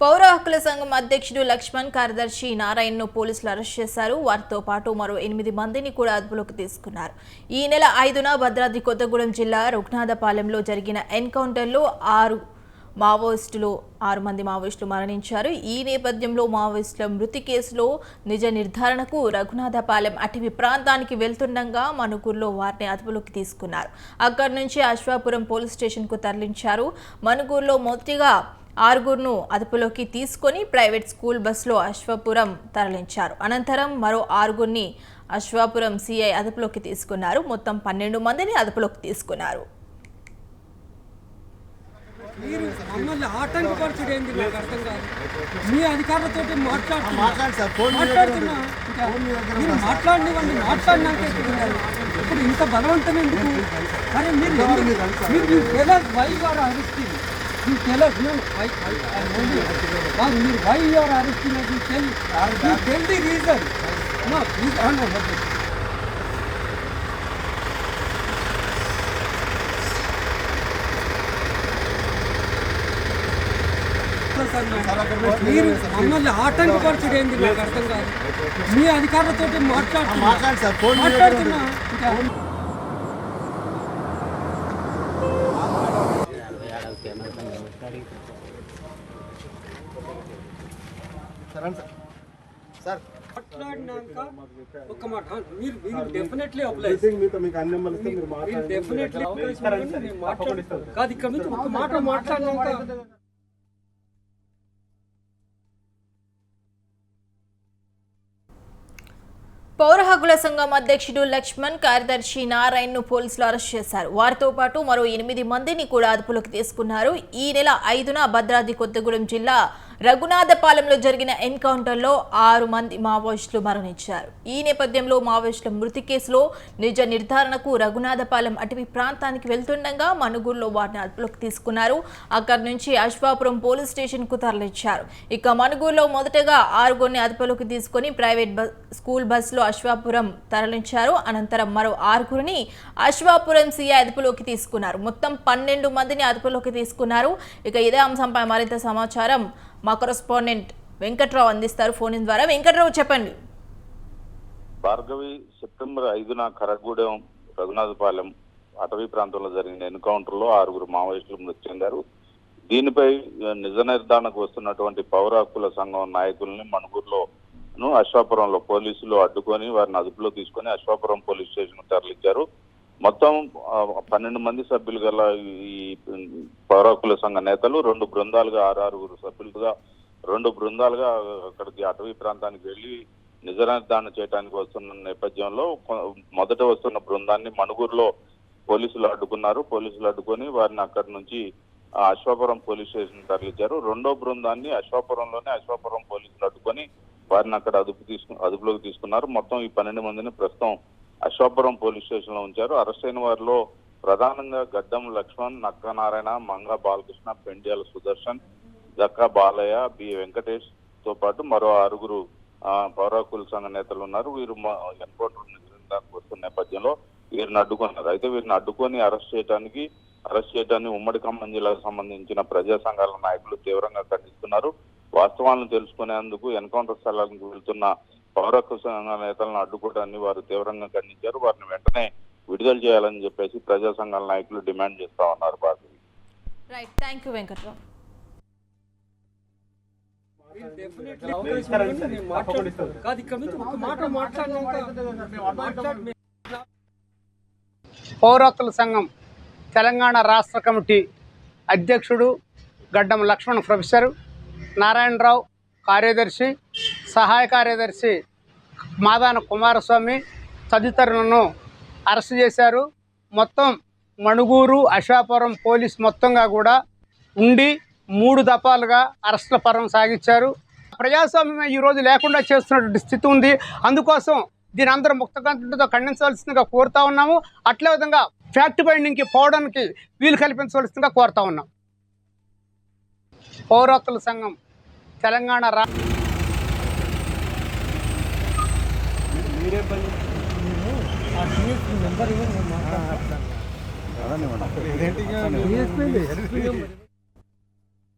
పౌర హక్కుల సంఘం అధ్యక్షుడు లక్ష్మణ్ కార్యదర్శి నారాయణను పోలీసులు అరెస్ట్ చేశారు. వారితో పాటు మరో ఎనిమిది మందిని కూడా అదుపులోకి తీసుకున్నారు. ఈ నెల ఐదున భద్రాద్రి కొత్తగూడెం జిల్లా రుగ్నాథపాలెంలో జరిగిన ఎన్కౌంటర్లో ఆరు మావోయిస్టులు ఆరు మంది మావోయిస్టులు మరణించారు. ఈ నేపథ్యంలో మావోయిస్టుల మృతి కేసులో నిజ నిర్ధారణకు రఘునాథపాలెం అటవీ ప్రాంతానికి వెళ్తుండగా మనుగురులో వారిని అదుపులోకి తీసుకున్నారు. అక్కడి నుంచి అశ్వాపురం పోలీస్ స్టేషన్కు తరలించారు. మనుగూరులో మొదటిగా ఆరుగురును అదుపులోకి తీసుకొని ప్రైవేట్ స్కూల్ బస్సులో అశ్వాపురం తరలించారు. అనంతరం మరో ఆరుగురిని అశ్వాపురం సిఐ అదుపులోకి తీసుకున్నారు. మొత్తం పన్నెండు మందిని అదుపులోకి తీసుకున్నారు. మీరు మమ్మల్ని ఆటంకపరచుడు ఏంది నాకు అర్థం కాదు. మీ అధికారులతో మాట్లాడుతున్నా. మాట్లాడండి సార్ ఫోన్ మీ దగ్గర మాట్లాడుతున్నా. ఉంది. ఇంకా ఫోన్ మీ దగ్గర మీరు ఉంది. మాట్లాడినవన్నీ మాట్లాడినాక. ఇప్పుడు ఇంత బలవంతం ఎందుకు? మరి మీరు మీరు tell us why you tell us, no, I, I, I only, కాదు, మీరు why you are arresting us, you tell, you tell the reason. No, please, I am not. Sir మీరు మమ్మల్ని ఆటంకపరచుడు ఏంది నాకు అర్థం కాదు మీ అధికారులతో మాట్లాడుతున్నా మాట్లాడుతున్నా ఇంకా సార్ సార్. సార్. మాట్లాడినాక ఒక మాట మీరు మీరు డెఫినెట్లీ అప్లై మీకు అన్ని మీరు డెఫినెట్లీ కాదు ఇక్కడ నుంచి ఒక మాట మాట్లాడినాక పౌర హక్కుల సంఘం అధ్యక్షుడు లక్ష్మణ్ కార్యదర్శి నారాయణ్ను పోలీసులు అరెస్ట్ చేశారు. వారితో పాటు మరో ఎనిమిది మందిని కూడా అదుపులోకి తీసుకున్నారు. ఈ నెల ఐదున భద్రాద్రి కొత్తగూడెం జిల్లా రఘునాథపాలెంలో జరిగిన ఎన్కౌంటర్లో ఆరు మంది మావోయిస్టులు మరణించారు. ఈ నేపథ్యంలో మావోయిస్టుల మృతి కేసులో నిజ నిర్ధారణకు రఘునాథపాలెం అటవీ ప్రాంతానికి వెళ్తుండగా మణుగూరులో వారిని అదుపులోకి తీసుకున్నారు. అక్కడి నుంచి అశ్వాపురం పోలీస్ స్టేషన్కు తరలించారు. ఇక మనుగూరులో మొదటగా ఆరుగురిని అదుపులోకి తీసుకొని ప్రైవేట్ బస్ స్కూల్ బస్సులో అశ్వాపురం తరలించారు. అనంతరం మరో ఆరుగురిని అశ్వాపురం సీఐ అదుపులోకి తీసుకున్నారు. మొత్తం పన్నెండు మందిని అదుపులోకి తీసుకున్నారు. ఇక ఇదే అంశంపై మరింత సమాచారం మా కరస్పాండెంట్ వెంకట్రావు అందిస్తారు ఫోన్ ఇన్ ద్వారా. వెంకట్రావు చెప్పండి. భార్గవి సెప్టెంబర్ ఐదున కరగూడెం రఘునాథపాలెం అటవీ ప్రాంతంలో జరిగిన ఎన్కౌంటర్లో ఆరుగురు మావోయిస్టులు మృతి చెందారు. దీనిపై నిజ నిర్ధారణకు వస్తున్నటువంటి పౌర హక్కుల సంఘం నాయకుల్ని మణుగూరులో అశ్వాపురంలో పోలీసులు అడ్డుకొని వారిని అదుపులో తీసుకొని అశ్వాపురం పోలీస్ స్టేషన్ తరలించారు. మొత్తం పన్నెండు మంది సభ్యులు గల ఈ పౌర హక్కుల సంఘ నేతలు రెండు బృందాలుగా ఆరు ఆరుగురు సభ్యులుగా రెండు బృందాలుగా అక్కడికి అటవీ ప్రాంతానికి వెళ్ళి నిజ నిర్ధారణ చేయడానికి వస్తున్న నేపథ్యంలో మొదట వస్తున్న బృందాన్ని మణుగూరులో పోలీసులు అడ్డుకున్నారు. పోలీసులు అడ్డుకొని వారిని అక్కడి నుంచి అశ్వాపురం పోలీస్ స్టేషన్ తరలించారు. రెండో బృందాన్ని అశ్వాపురంలోనే అశ్వాపురం పోలీసులు అడ్డుకొని వారిని అక్కడ అదుపు తీసుకు అదుపులోకి తీసుకున్నారు. మొత్తం ఈ పన్నెండు మందిని ప్రస్తుతం అశ్వాపురం పోలీస్ స్టేషన్లో ఉంచారు. అరెస్ట్ అయిన వారిలో ప్రధానంగా గడ్డం లక్ష్మణ్ నక్క నారాయణ మంగ బాలకృష్ణ పెండ్యాల సుదర్శన్ జక్కా బాలయ్య బి. వెంకటేష్తో పాటు మరో ఆరుగురు పౌరాకుల సంఘ నేతలు ఉన్నారు. వీరు ఎన్కౌంటర్ నిర్వహించడానికి వస్తున్న నేపథ్యంలో వీరిని అడ్డుకున్నారు. అయితే వీరిని అడ్డుకొని అరెస్ట్ చేయడానికి అరెస్ట్ చేయడాన్ని ఉమ్మడి ఖమ్మం జిల్లాకు సంబంధించిన ప్రజా సంఘాల నాయకులు తీవ్రంగా ఖండిస్తున్నారు. వాస్తవాలను తెలుసుకునేందుకు ఎన్కౌంటర్ స్థలానికి వెళ్తున్న పౌర హక్కు సంఘ నేతలను అడ్డుకోవడాన్ని వారు తీవ్రంగా ఖండించారు. వారిని వెంటనే విడుదల చేయాలని చెప్పేసి ప్రజా సంఘాల నాయకులు డిమాండ్ చేస్తా ఉన్నారు. Bharathi right thank you Venkatrao కాదు ఇక్కడ నుంచి ఒక మాట మాట్లాడినాక మాట్లాడి పౌర హక్కుల సంఘం తెలంగాణ రాష్ట్ర కమిటీ అధ్యక్షుడు గడ్డం లక్ష్మణ్ ప్రొఫెసర్ నారాయణరావు కార్యదర్శి సహాయ కార్యదర్శి మాదాన కుమారస్వామి తదితరులను అరెస్ట్ చేశారు. మొత్తం మణుగూరు అశ్వాపురం పోలీస్ మొత్తంగా కూడా ఉండి మూడు దఫాలుగా అరెస్టుల పర్వం సాగించారు ప్రజాస్వామ్యం ఈరోజు లేకుండా చేస్తున్నటువంటి స్థితి ఉంది అందుకోసం దీని అందరూ ముక్తకంఠంతో ఖండించవలసిందిగా కోరుతా ఉన్నాము అట్లే విధంగా ఫ్యాక్ట్ బైండింగ్కి పోవడానికి వీలు కల్పించవలసిందిగా కోరుతా ఉన్నాం పౌర సంఘం తెలంగాణ రా మీరే పని నెంబర్ ఇవ్వండి మాట్లాడతాను నెంబర్